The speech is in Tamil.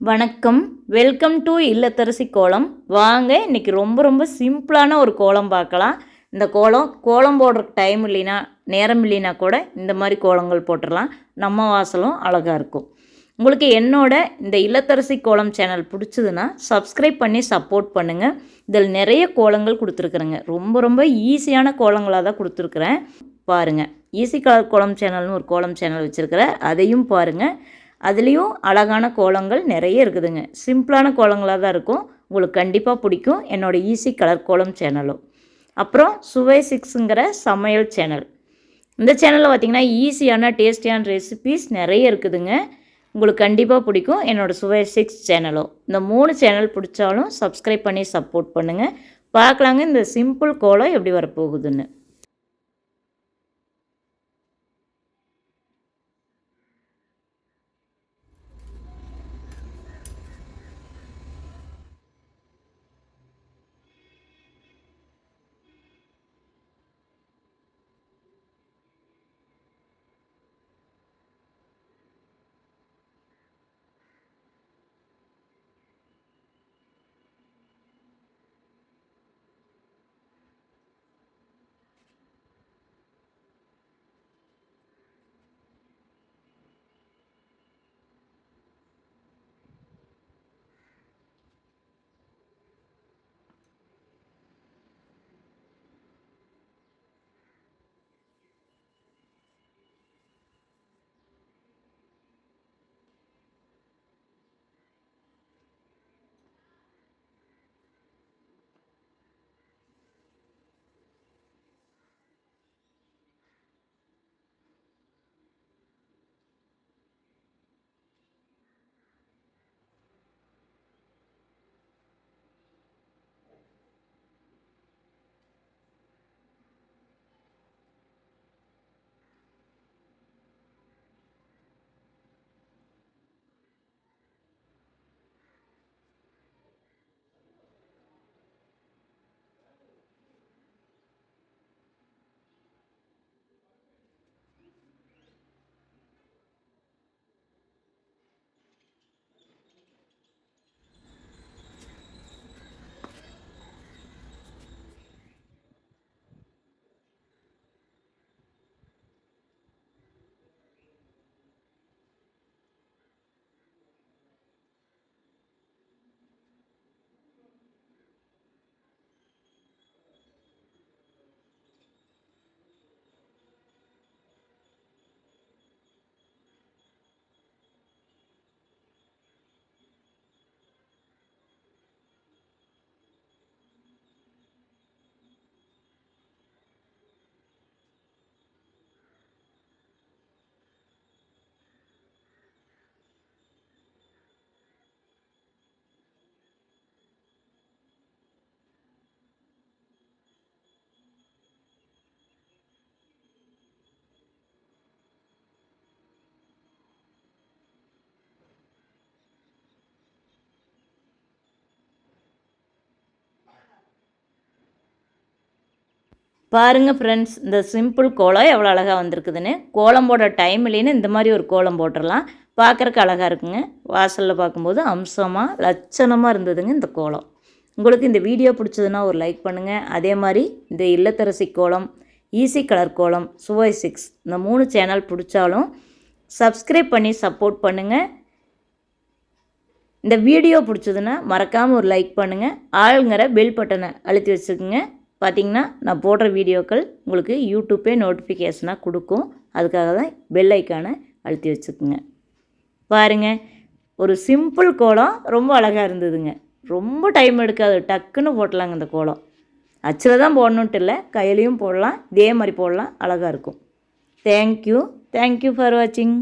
வணக்கம். வெல்கம் டு இல்லத்தரசி கோலம். வாங்க இன்னைக்கு ரொம்ப ரொம்ப சிம்பிளான ஒரு கோலம் பார்க்கலாம். இந்த கோலம் கோலம் போடுற டைம் இல்லைன்னா நேரம் இல்லைனா கூட இந்த மாதிரி கோலங்கள் போட்டுடலாம். நம்ம வாசலும் அழகாக இருக்கும். உங்களுக்கு என்னோட இந்த இல்லத்தரசி கோலம் சேனல் பிடிச்சதுன்னா சப்ஸ்கிரைப் பண்ணி சப்போர்ட் பண்ணுங்கள் இதில் நிறைய கோலங்கள் கொடுத்துருக்குறேங்க. ரொம்ப ரொம்ப ஈஸியான கோலங்களாக தான் கொடுத்துருக்குறேன். பாருங்கள் ஈஸி கலர் கோலம் சேனல்னு ஒரு கோலம் சேனல் வச்சுருக்கிறேன். அதையும் பாருங்கள் அதுலேயும் அழகான கோலங்கள் நிறைய இருக்குதுங்க. சிம்பிளான கோலங்களாக தான் இருக்கும். உங்களுக்கு கண்டிப்பாக பிடிக்கும் என்னோட ஈஸி கலர் கோலம் சேனலும் அப்புறம் சுவை சிக்ஸுங்கிற சமையல் சேனல். இந்த சேனலில் பார்த்தீங்கன்னா ஈஸியான டேஸ்டியான ரெசிபீஸ் நிறைய இருக்குதுங்க. உங்களுக்கு கண்டிப்பாக பிடிக்கும் என்னோடய சுவை சிக்ஸ் சேனலும் இந்த மூணு சேனல் பிடிச்சாலும் சப்ஸ்கிரைப் பண்ணி சப்போர்ட் பண்ணுங்கள் பார்க்கலாங்க இந்த சிம்பிள் கோலம் எப்படி வரப்போகுதுன்னு. பாருங்கள் ஃப்ரெண்ட்ஸ் இந்த சிம்பிள் கோலம் எவ்வளோ அழகாக வந்திருக்குதுன்னு. கோலம் போட டைம் இல்லைன்னு இந்த மாதிரி ஒரு கோலம் போட்டுடலாம் பார்க்குறக்கு அழகாக இருக்குங்க. வாசலில் பார்க்கும்போது அம்சமாக லட்சணமாக இருந்ததுங்க இந்த கோலம். உங்களுக்கு இந்த வீடியோ பிடிச்சதுன்னா ஒரு லைக் பண்ணுங்கள் அதே மாதிரி இந்த இல்லத்தரசி கோலம் ஈஸி கலர் கோலம் சுவை சிக்ஸ் இந்த மூணு சேனல் பிடிச்சாலும் சப்ஸ்கிரைப் பண்ணி சப்போர்ட் பண்ணுங்கள் இந்த வீடியோ பிடிச்சதுன்னா மறக்காமல் ஒரு லைக் பண்ணுங்கள் ஆளுங்கிற பெல் பட்டனை அழுத்தி வச்சுக்கோங்க. பார்த்திங்கன்னா நான் போடுற வீடியோக்கள் உங்களுக்கு யூடியூப்பே நோட்டிஃபிகேஷனாக கொடுக்கும். அதுக்காக தான் பெல் ஐக்கானை அழுத்தி வச்சுக்குங்க. பாருங்கள் ஒரு சிம்பிள் கோலம் ரொம்ப அழகாக இருந்ததுங்க. ரொம்ப டைம் எடுக்காது. டக்குன்னு போட்டலாங்க இந்த கோலம். அச்சில் தான் போடணுன்ட்டு இல்லை கையிலையும் போடலாம். இதே மாதிரி போடலாம். அழகாக இருக்கும். தேங்க்யூ தேங்க்யூ ஃபார் வாட்சிங்